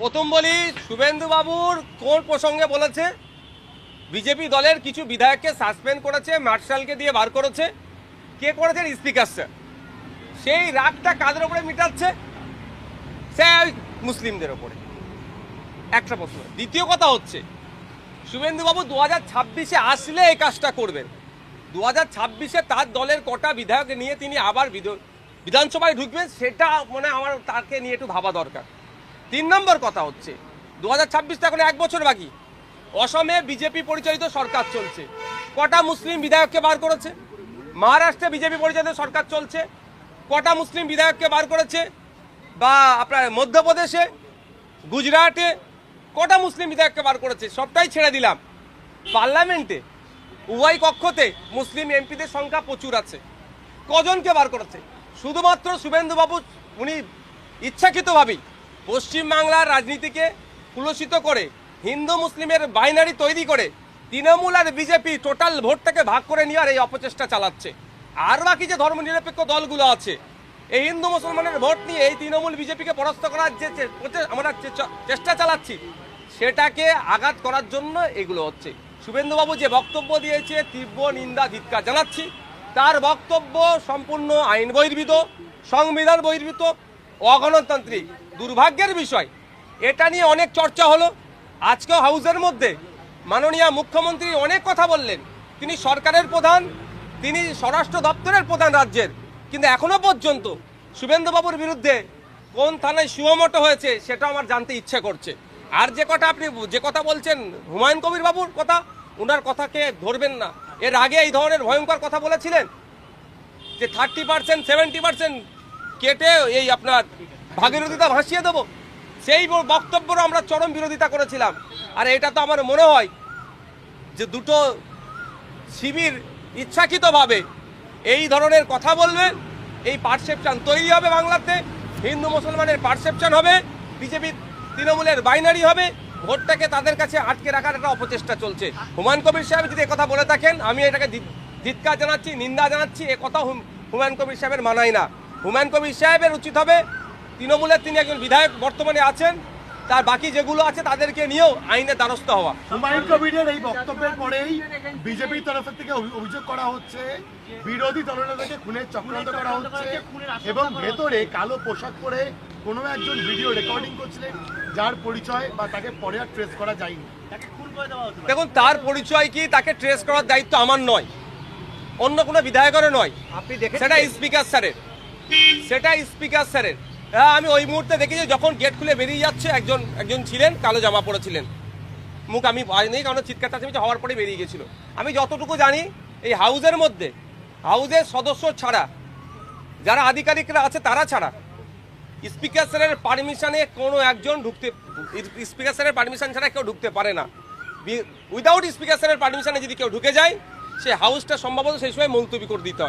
প্রথম বলি শুভেন্দু বাবুর কোন প্রসঙ্গে বলেছে? বিজেপি দলের কিছু বিধায়ককে সাসপেন্ড করেছে, মার্শালকে দিয়ে বার করেছে। কে করেছেন স্পিকার স্যার। সেই রাগটা কাদের ওপরে মিটাচ্ছে? সে মুসলিমদের ওপরে একটা প্রশ্ন। দ্বিতীয় কথা হচ্ছে, শুভেন্দুবাবু দু হাজার ছাব্বিশে আসলে এই কাজটা করবেন। দু হাজার ছাব্বিশে তার দলের কটা বিধায়ক নিয়ে তিনি আবার বিধ- বিধানসভায় ঢুকবেন, সেটা মানে আমার তাকে নিয়ে একটু ভাবা দরকার। তিন নম্বর কথা হচ্ছে দু হাজার ছাব্বিশটা এখন এক বছর বাকি। অসমে বিজেপি পরিচালিত সরকার চলছে। কটা মুসলিম বিধায়ককে বার করেছে? মহারাষ্ট্রে বিজেপি পরিচালিত সরকার চলছে। কটা মুসলিম বিধায়ককে বার করেছে? বা আপনার মধ্যপ্রদেশে, গুজরাটে কটা মুসলিম বিধায়ককে বার করেছে? সবটাই ছেড়ে দিলাম। পার্লামেন্টে, উভয় কক্ষতে মুসলিম এমপিদের সংখ্যা প্রচুর আছে। কজনকে বার করেছে? শুধুমাত্র শুভেন্দুবাবু, উনি ইচ্ছাকৃতভাবেই পশ্চিমবাংলার রাজনীতিকে কুলসিত করে, হিন্দু মুসলিমের বাইনারি তৈরি করে, তৃণমূল আর বিজেপি টোটাল ভোটটাকে ভাগ করে নেওয়ার এই অপচেষ্টা চালাচ্ছে। আর বাকি যে ধর্মনিরপেক্ষ দলগুলো আছে, এই হিন্দু মুসলমানের ভোট নিয়ে এই তৃণমূল বিজেপিকে পরাস্ত করার যে আমরা চেষ্টা চালাচ্ছি, সেটাকে আঘাত করার জন্য এগুলো হচ্ছে। শুভেন্দুবাবু যে বক্তব্য দিয়েছে, তীব্র নিন্দা ধিৎকার জানাচ্ছি। তার বক্তব্য সম্পূর্ণ আইন বহির্ভূত, সংবিধান বহির্ভূত, অগণতান্ত্রিক। দুর্ভাগ্যের বিষয়। এটা নিয়ে অনেক চর্চা হলো। আজকেও হাউসের মধ্যে মাননীয় মুখ্যমন্ত্রী অনেক কথা বললেন। তিনি সরকারের প্রধান, তিনি স্বরাষ্ট্র দপ্তরের প্রধান রাজ্যের। কিন্তু এখনও পর্যন্ত শুভেন্দুবাবুর বিরুদ্ধে কোন থানায় সুমোটো হয়েছে সেটা আমার জানতে ইচ্ছে করছে। আর যে কথা আপনি যে কথা বলছেন, হুমায়ুন কবির বাবুর কথা ওনার কথাকে ধরবেন না। এর আগে এই ধরনের ভয়ঙ্কর কথা বলেছিলেন যে থার্টি পার্সেন্ট সেভেন্টি পার্সেন্ট কেটে এই আপনার ভাগীরথীতা ভাসিয়ে দেবো। সেই ব- আমরা চরম বিরোধিতা করেছিলাম। আর এটা তো আমার মনে হয় যে দুটো শিবির ইচ্ছাকৃতভাবে এই ধরনের কথা বলবেন এই পারসেপশন তৈরি হবে বাংলাতে, হিন্দু মুসলমানের পারসেপশন হবে, বিজেপি তৃণমূলের বাইনারি হবে, ভোটটাকে তাদের কাছে আটকে রাখার একটা অপচেষ্টা চলছে। হুমায়ুন কবির সাহেব যদি কথা বলে থাকেন, আমি এটাকে ধি- ধিক্কার জানাচ্ছি, নিন্দা জানাচ্ছি, এ কথা হুম- হুমায়ুন কবির সাহেবের মানাই না। হুমায়ুন কবির সাহেবের উচিত হবে তৃণমূলের তিনি একজন বিধায়ক বর্তমানে আছেন তার বাকি যেগুলো আছে তাদেরকে নিয়েও আইনের দ্বারস্থ হওয়া। হুমায়ুন কবিরের এই বক্তব্যের পরেই বিজেপির তরফের থেকে অভিযোগ করা হচ্ছে বিরোধী দলনেতাকে খুনের চক্রান্ত করা হচ্ছে এবং ভেতরে কালো পোশাক পরে কোনো একজন ভিডিও রেকর্ডিং করছিলেন যার পরিচয় বা তাকে পরে আর ট্রেস করা যায়নি। দেখুন তার পরিচয় কি তাকে ট্রেস করার দায়িত্ব আমার নয়। অন্য কোনো বিধায়কেরও নয়। সেটা স্পিকার স্যারের। সেটা স্পিকার স্যারের। আমি ওই মুহূর্তে দেখেছি যখন গেট খুলে বেরিয়ে যাচ্ছে, একজন একজন ছিলেন, কালো জামা পরেছিলেন মুখ আমি পাইনি কারণ চিৎকার চাচামিচি হওয়ার পরে বেরিয়ে গেছিল। আমি যতটুকু জানি, এই হাউজের মধ্যে হাউজের সদস্য ছাড়া, যারা আধিকারিকরা আছে, তারা ছাড়া স্পিকার স্যারের পারমিশনে কোনো একজন ঢুকতে স্পিকার স্যারের পারমিশন ছাড়া কেউ ঢুকতে পারে না। উইদাউট স্পিকার স্যারের পারমিশনে যদি কেউ ঢুকে যায়, সে হাউসটা সম্ভবত সেই সময় মুলতবি করে দিতে হয়।